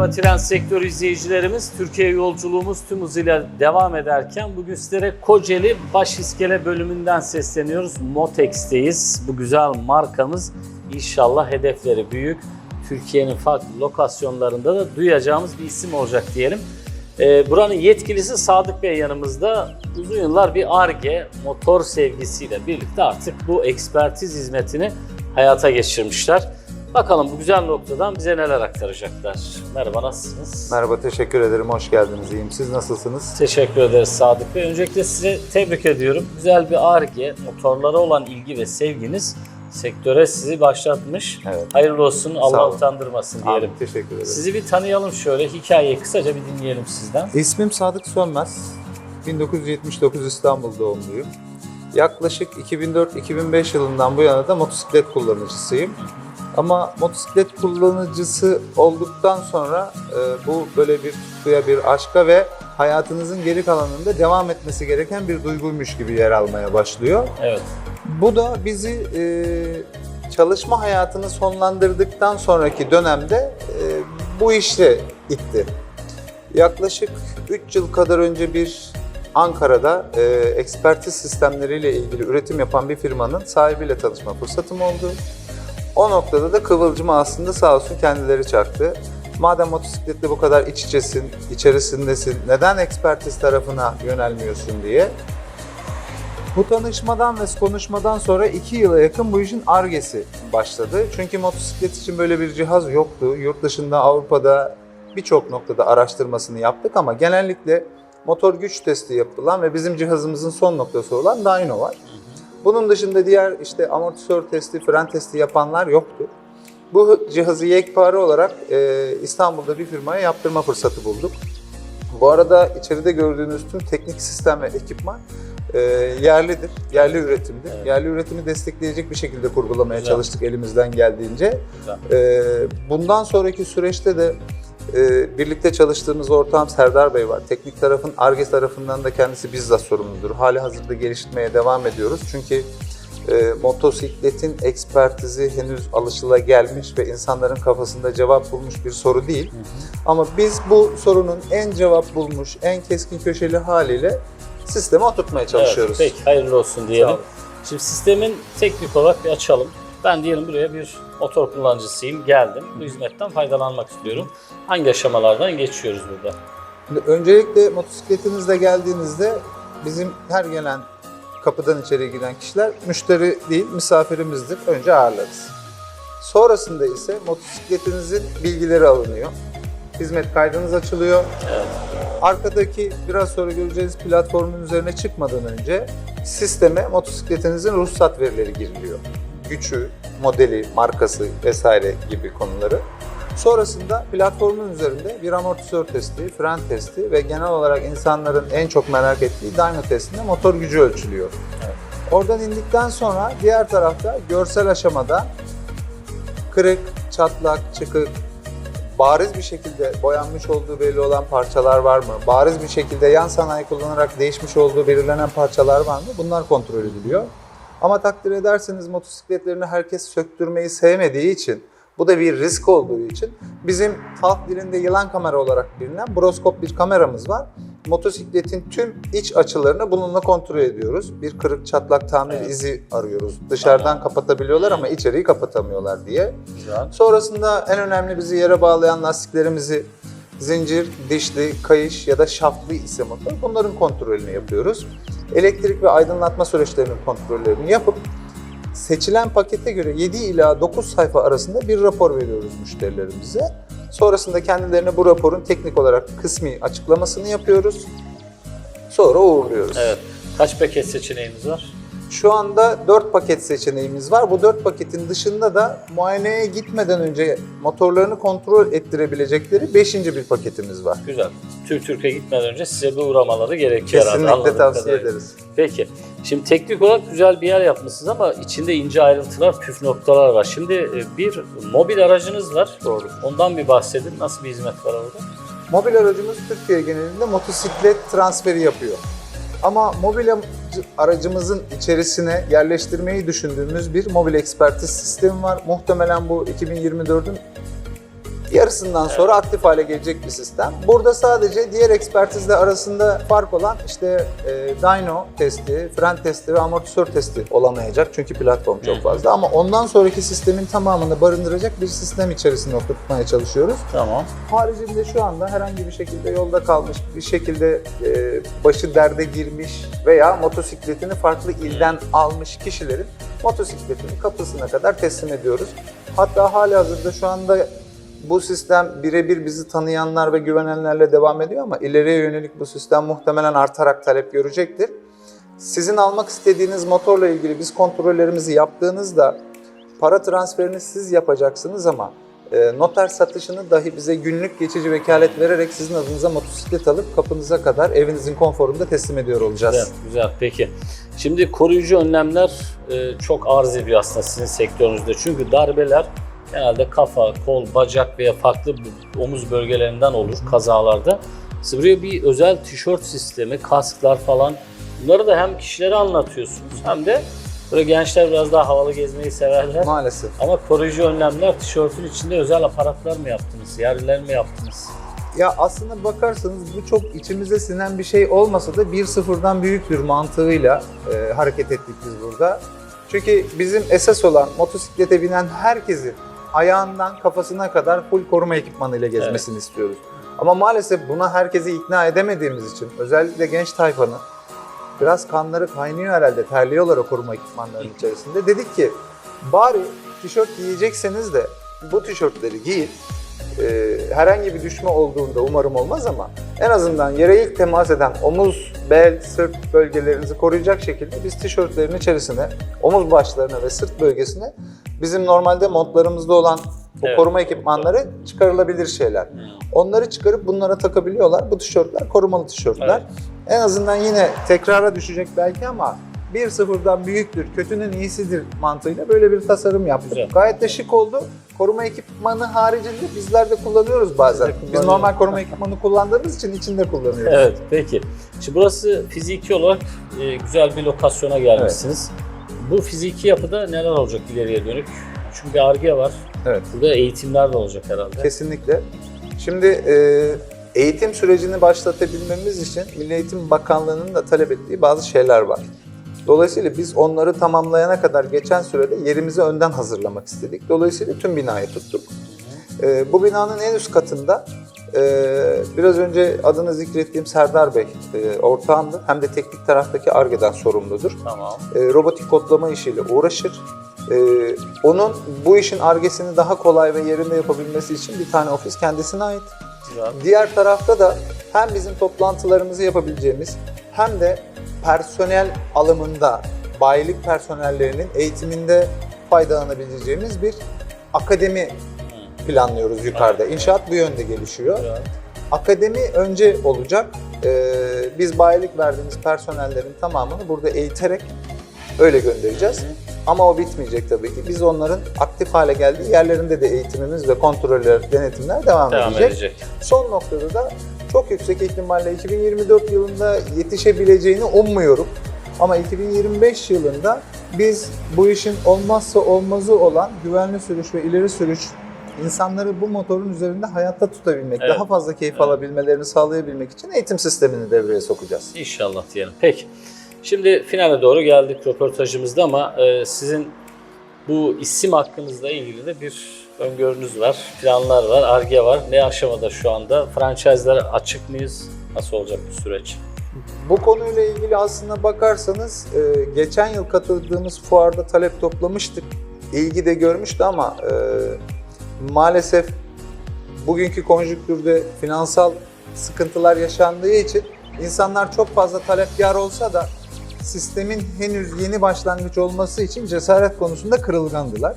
Merhaba tren sektör izleyicilerimiz. Türkiye yolculuğumuz tüm hızıyla devam ederken bugün sizlere Kocaeli Baş İskele bölümünden sesleniyoruz. Motex'teyiz. Bu güzel markamız inşallah hedefleri büyük. Türkiye'nin farklı lokasyonlarında da duyacağımız bir isim olacak diyelim. Ee, buranın yetkilisi Sadık Bey yanımızda. Uzun yıllar bir ARGE motor sevgisiyle birlikte artık bu ekspertiz hizmetini hayata geçirmişler. Bakalım bu güzel noktadan bize neler aktaracaklar. Merhaba nasılsınız? Merhaba, teşekkür ederim. Hoş geldiniz. İyiyim. Siz nasılsınız? Teşekkür ederiz Sadık Bey. Öncelikle size tebrik ediyorum. Güzel bir ARGE, motorlara olan ilgi ve sevginiz sektöre sizi başlatmış. Evet. Hayırlı olsun, Allah olun. utandırmasın diyelim. Abi, teşekkür ederim. Sizi bir tanıyalım şöyle, hikayeyi kısaca bir dinleyelim sizden. İsmim Sadık Sönmez. 1979 İstanbul doğumluyum. Yaklaşık 2004-2005 yılından bu yana da motosiklet kullanıcısıyım. Ama motosiklet kullanıcısı olduktan sonra e, bu böyle bir tutkuya, bir aşka ve hayatınızın geri kalanında devam etmesi gereken bir duyguymuş gibi yer almaya başlıyor. Evet, Bu da bizi e, çalışma hayatını sonlandırdıktan sonraki dönemde e, bu işle itti. Yaklaşık 3 yıl kadar önce bir Ankara'da e, ekspertiz sistemleriyle ilgili üretim yapan bir firmanın sahibiyle tanışma fırsatım oldu. O noktada da kıvılcımı aslında sağ olsun kendileri çaktı. Madem motosikletle bu kadar iç içesin, içerisindesin, neden ekspertiz tarafına yönelmiyorsun diye bu tanışmadan ve konuşmadan sonra iki yıla yakın bu işin argesi başladı. Çünkü motosiklet için böyle bir cihaz yoktu. Yurt dışında, Avrupa'da birçok noktada araştırmasını yaptık ama genellikle motor güç testi yapılan ve bizim cihazımızın son noktası olan dyno var. Bunun dışında diğer işte amortisör testi, fren testi yapanlar yoktu. Bu cihazı yekpare olarak e, İstanbul'da bir firmaya yaptırma fırsatı bulduk. Bu arada içeride gördüğünüz tüm teknik sistem ve ekipman e, yerlidir, yerli üretimdir. Evet. Yerli üretimi destekleyecek bir şekilde kurgulamaya Güzel. çalıştık elimizden geldiğince. güzel. E, bundan sonraki süreçte de birlikte çalıştığımız ortağım Serdar Bey var. Teknik tarafın, ARGE tarafından da kendisi bizzat sorumludur. Hali hazırda geliştirmeye devam ediyoruz. Çünkü e, motosikletin ekspertizi henüz alışıla gelmiş ve insanların kafasında cevap bulmuş bir soru değil. Ama biz bu sorunun en cevap bulmuş, en keskin köşeli haliyle sisteme oturtmaya çalışıyoruz. Evet, peki hayırlı olsun diyelim. Şimdi sistemin teknik olarak bir açalım. Ben diyelim buraya bir motor kullanıcısıyım, geldim. Bu hizmetten faydalanmak istiyorum. Hangi aşamalardan geçiyoruz burada? Şimdi öncelikle motosikletinizle geldiğinizde bizim her gelen kapıdan içeri giren kişiler müşteri değil misafirimizdir. Önce ağırlarız. Sonrasında ise motosikletinizin bilgileri alınıyor. Hizmet kaydınız açılıyor. Evet. Arkadaki biraz sonra göreceğiniz platformun üzerine çıkmadan önce sisteme motosikletinizin ruhsat verileri giriliyor. Gücü, modeli, markası vesaire gibi konuları. Sonrasında platformun üzerinde bir amortisör testi, fren testi ve genel olarak insanların en çok merak ettiği dyno testinde motor gücü ölçülüyor. Evet. Oradan indikten sonra diğer tarafta görsel aşamada kırık, çatlak, çıkık, bariz bir şekilde boyanmış olduğu belli olan parçalar var mı? Bariz bir şekilde yan sanayi kullanarak değişmiş olduğu belirlenen parçalar var mı? Bunlar kontrol ediliyor. Ama takdir ederseniz motosikletlerini herkes söktürmeyi sevmediği için, bu da bir risk olduğu için bizim halk dilinde yılan kamera olarak bilinen broskop bir kameramız var. Motosikletin tüm iç açılarını bununla kontrol ediyoruz. Bir kırık çatlak tamir Evet. izi arıyoruz. Dışarıdan Tamam. kapatabiliyorlar ama içeriği kapatamıyorlar diye. Güzel. Sonrasında en önemli bizi yere bağlayan lastiklerimizi zincir, dişli, kayış ya da şaftlı ise motor bunların kontrolünü yapıyoruz. Elektrik ve aydınlatma süreçlerinin kontrollerini yapıp seçilen pakete göre 7 ila 9 sayfa arasında bir rapor veriyoruz müşterilerimize. Sonrasında kendilerine bu raporun teknik olarak kısmi açıklamasını yapıyoruz. Sonra uğurluyoruz. Evet. Kaç paket seçeneğimiz var? Şu anda 4 paket seçeneğimiz var. Bu 4 paketin dışında da muayeneye gitmeden önce motorlarını kontrol ettirebilecekleri 5. bir paketimiz var. Güzel. Tür Türkiye gitmeden önce size bir uğramaları gerekiyor herhalde. Kesinlikle tavsiye kadarıyla. ederiz. Peki. Şimdi teknik olarak güzel bir yer yapmışsınız ama içinde ince ayrıntılar, püf noktalar var. Şimdi e, bir mobil aracınız var. Doğru. Ondan bir bahsedin. Nasıl bir hizmet var orada? Mobil aracımız Türkiye genelinde motosiklet transferi yapıyor. Ama mobil aracımızın içerisine yerleştirmeyi düşündüğümüz bir mobil ekspertiz sistemi var. Muhtemelen bu 2024'ün Yarısından sonra aktif hale gelecek bir sistem. Burada sadece diğer ekspertizle arasında fark olan işte e, dyno testi, fren testi ve amortisör testi olamayacak. Çünkü platform çok fazla. Ama ondan sonraki sistemin tamamını barındıracak bir sistem içerisinde oturtmaya çalışıyoruz. Tamam. Haricinde şu anda herhangi bir şekilde yolda kalmış, bir şekilde e, başı derde girmiş veya motosikletini farklı ilden almış kişilerin motosikletini kapısına kadar teslim ediyoruz. Hatta hali hazırda şu anda bu sistem birebir bizi tanıyanlar ve güvenenlerle devam ediyor ama ileriye yönelik bu sistem muhtemelen artarak talep görecektir. Sizin almak istediğiniz motorla ilgili biz kontrollerimizi yaptığınızda para transferini siz yapacaksınız ama e, noter satışını dahi bize günlük geçici vekalet vererek sizin adınıza motosiklet alıp kapınıza kadar evinizin konforunda teslim ediyor olacağız. Güzel, güzel. Peki. Şimdi koruyucu önlemler e, çok arz ediyor aslında sizin sektörünüzde. Çünkü darbeler genelde kafa, kol, bacak veya farklı omuz bölgelerinden olur kazalarda. Buraya bir özel tişört sistemi, kasklar falan bunları da hem kişilere anlatıyorsunuz hem de böyle gençler biraz daha havalı gezmeyi severler. Maalesef. Ama koruyucu önlemler tişörtün içinde özel aparatlar mı yaptınız, yerler mi yaptınız? Ya aslında bakarsanız bu çok içimize sinen bir şey olmasa da bir sıfırdan büyüktür mantığıyla e, hareket ettik biz burada. Çünkü bizim esas olan motosiklete binen herkesin ayağından kafasına kadar full koruma ekipmanıyla gezmesini istiyoruz. Ama maalesef buna herkesi ikna edemediğimiz için özellikle genç tayfanın biraz kanları kaynıyor herhalde terliyorlar o koruma ekipmanlarının içerisinde. Dedik ki bari tişört giyecekseniz de bu tişörtleri giyin e, herhangi bir düşme olduğunda umarım olmaz ama en azından yere ilk temas eden omuz, bel, sırt bölgelerinizi koruyacak şekilde biz tişörtlerin içerisine, omuz başlarına ve sırt bölgesine bizim normalde montlarımızda olan bu Evet. koruma ekipmanları çıkarılabilir şeyler. Onları çıkarıp bunlara takabiliyorlar. Bu tişörtler korumalı tişörtler. En azından yine tekrara düşecek belki ama bir sıfırdan büyüktür, kötünün iyisidir mantığıyla böyle bir tasarım yaptık. Güzel. Gayet de şık oldu. Koruma ekipmanı haricinde bizler de kullanıyoruz bazen. Biz de Biz kullanıyoruz. normal koruma ekipmanı kullandığımız için içinde kullanıyoruz. Evet, peki. Şimdi burası fiziki olarak e, güzel bir lokasyona gelmişsiniz. Bu fiziki yapıda neler olacak ileriye dönük? Çünkü bir arge var. Evet. Burada eğitimler de olacak herhalde. Kesinlikle. Şimdi e, eğitim sürecini başlatabilmemiz için Milli Eğitim Bakanlığı'nın da talep ettiği bazı şeyler var. Dolayısıyla biz onları tamamlayana kadar geçen sürede yerimizi önden hazırlamak istedik. Dolayısıyla tüm binayı tuttuk. E, bu binanın en üst katında e, biraz önce adını zikrettiğim Serdar Bey e, ortağımdır. Hem de teknik taraftaki ARGE'den sorumludur Tamam. e, robotik kodlama işiyle uğraşır. E, onun bu işin argesini daha kolay ve yerinde yapabilmesi için bir tane ofis kendisine ait. Güzel. Diğer tarafta da hem bizim toplantılarımızı yapabileceğimiz hem de personel alımında, bayilik personellerinin eğitiminde faydalanabileceğimiz bir akademi planlıyoruz yukarıda. İnşaat bu yönde gelişiyor. Akademi önce olacak. Ee, biz bayilik verdiğimiz personellerin tamamını burada eğiterek öyle göndereceğiz. Ama o bitmeyecek tabii ki. Biz onların aktif hale geldiği yerlerinde de eğitimimiz ve kontroller, denetimler devam, Devam edecek. edecek. Son noktada da çok yüksek ihtimalle 2024 yılında yetişebileceğini ummuyorum. Ama 2025 yılında biz bu işin olmazsa olmazı olan güvenli sürüş ve ileri sürüş insanları bu motorun üzerinde hayatta tutabilmek, Evet. daha fazla keyif Evet. alabilmelerini sağlayabilmek için eğitim sistemini devreye sokacağız. İnşallah diyelim. Peki. Şimdi finale doğru geldik röportajımızda ama e, sizin bu isim hakkınızla ilgili de bir öngörünüz var, planlar var, arge var. Ne aşamada şu anda? Franchise'lere açık mıyız? Nasıl olacak bu süreç? Bu konuyla ilgili aslına bakarsanız e, geçen yıl katıldığımız fuarda talep toplamıştık. İlgi de görmüştü ama e, maalesef bugünkü konjüktürde finansal sıkıntılar yaşandığı için insanlar çok fazla talepkar olsa da sistemin henüz yeni başlangıç olması için cesaret konusunda kırılgandılar.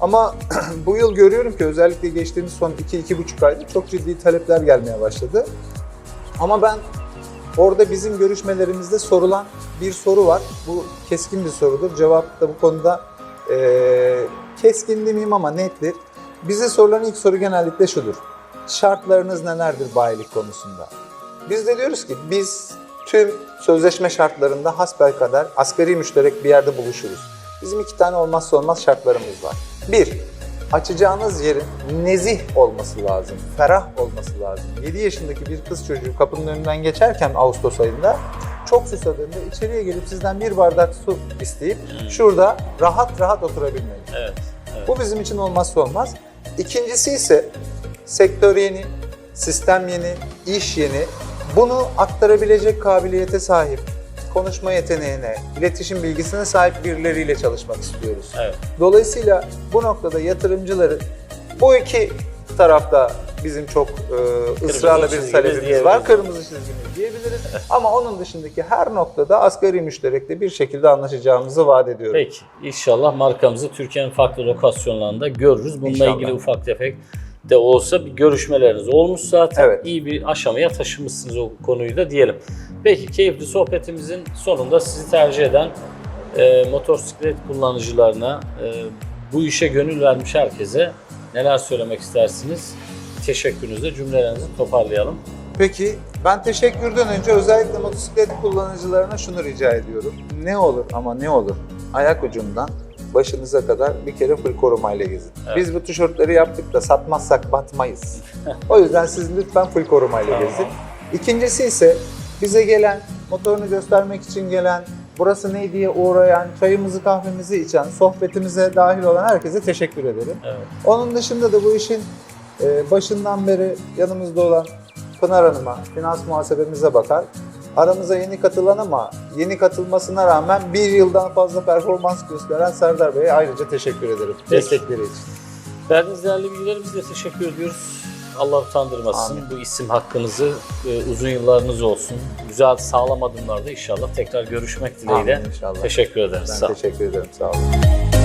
Ama bu yıl görüyorum ki özellikle geçtiğimiz son 2-2,5 ayda çok ciddi talepler gelmeye başladı. Ama ben Orada bizim görüşmelerimizde sorulan bir soru var. Bu keskin bir sorudur. Cevap da bu konuda eee keskin demeyeyim ama nettir. Bize sorulan ilk soru genellikle şudur. Şartlarınız nelerdir bayilik konusunda? Biz de diyoruz ki biz tüm sözleşme şartlarında hasbelkader asgari müşterek bir yerde buluşuruz. Bizim iki tane olmazsa olmaz şartlarımız var. Bir, açacağınız yerin nezih olması lazım, ferah olması lazım. 7 yaşındaki bir kız çocuğu kapının önünden geçerken Ağustos ayında çok susadığında içeriye gelip sizden bir bardak su isteyip şurada rahat rahat oturabilmeli. Evet. evet. Bu bizim için olmazsa olmaz. İkincisi ise sektör yeni, sistem yeni, iş yeni. Bunu aktarabilecek kabiliyete sahip, konuşma yeteneğine, iletişim bilgisine sahip birileriyle çalışmak istiyoruz. Evet. Dolayısıyla bu noktada yatırımcıları bu iki tarafta bizim çok e, ısrarla bir talebimiz var. Kırmızı çizgimiz diyebiliriz. Ama onun dışındaki her noktada asgari müşterekle bir şekilde anlaşacağımızı vaat ediyorum. Peki. İnşallah markamızı Türkiye'nin farklı lokasyonlarında görürüz. Bununla İnşallah. ilgili ufak tefek de olsa bir görüşmeleriniz olmuş zaten. Evet. İyi bir aşamaya taşımışsınız o konuyu da diyelim. Peki keyifli sohbetimizin sonunda sizi tercih eden e, motosiklet kullanıcılarına, e, bu işe gönül vermiş herkese neler söylemek istersiniz? Teşekkürünüzle cümlelerinizi toparlayalım. Peki ben teşekkürden önce özellikle motosiklet kullanıcılarına şunu rica ediyorum. Ne olur ama ne olur ayak ucundan başınıza kadar bir kere full korumayla gezin. Evet. Biz bu tişörtleri yaptık da satmazsak batmayız. o yüzden siz lütfen full korumayla Tamam. gezin. İkincisi ise bize gelen, motorunu göstermek için gelen, burası ne diye uğrayan, çayımızı kahvemizi içen, sohbetimize dahil olan herkese teşekkür ederim. Evet. Onun dışında da bu işin e, başından beri yanımızda olan Pınar Hanım'a, finans muhasebemize bakar. Aramıza yeni katılan ama yeni katılmasına rağmen bir yıldan fazla performans gösteren Serdar Bey'e ayrıca teşekkür ederim. Peki. Destekleri için. Verdiğiniz değerli bilgileri biz de teşekkür ediyoruz. Allah utandırmasın. Amin. Bu isim hakkınızı e, uzun yıllarınız olsun. Güzel sağlam adımlarda inşallah tekrar görüşmek dileğiyle. Amin inşallah. Teşekkür ederiz. Ben Sağ teşekkür ederim. Sağ olun.